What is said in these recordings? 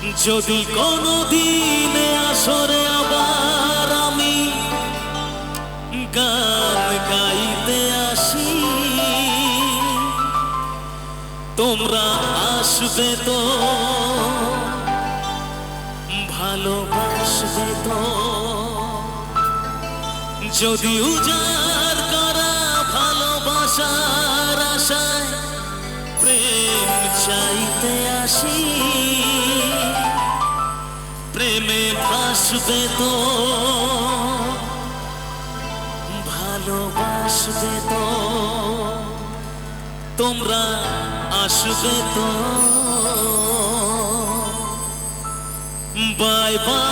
যদি কোনো দিনে আসরে আবার আমি গান গাইতে আসি, তোমরা আসবে তো, ভালোবাসবে তো। যদি উজার করা ভালোবাসার আশায় প্রেম চাইতে আসি ভাসবে তো ভালোবাসবে তো তোমরা আসবে তো। Bye bye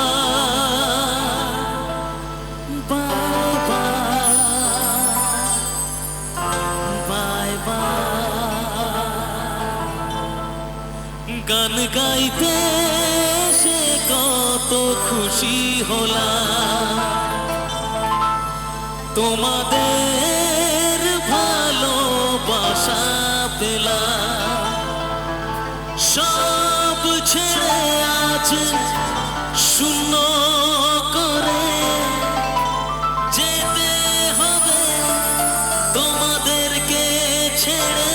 bye bye. গান গাইতে কত খুশি হলাম, তোমাদের ভালোবাসা পেলাম। সব ছেড়ে আজ শূন্য করে যেতে হবে তোমাদেরকে ছেড়ে।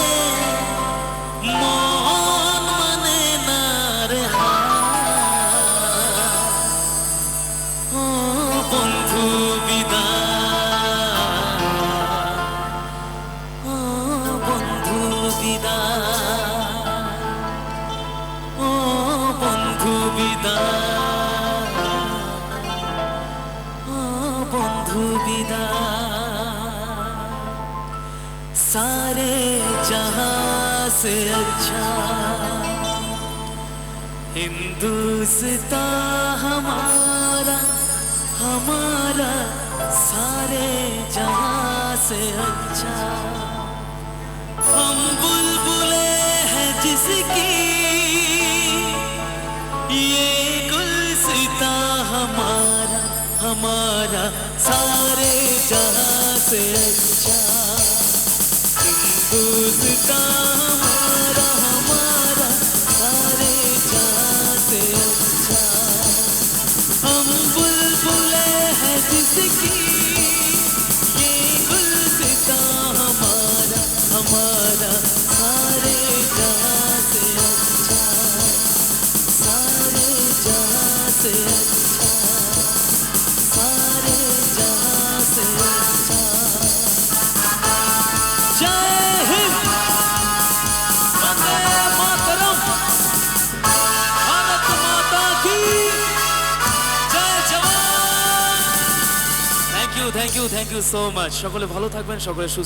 বিদায় ও বন্ধু বিদায় ও বন্ধু বিদায় सारे जहां से अच्छा हिंदुस्तान हमारा हमारा सारे जहां से अच्छा हम बुलबुले जिसकी ये गुलसिता हमारा हमारा सारे जहाँ से अच्छा। Hindustan thank you thank you so much সকলে ভালো থাকবেন সকলে সুস্থ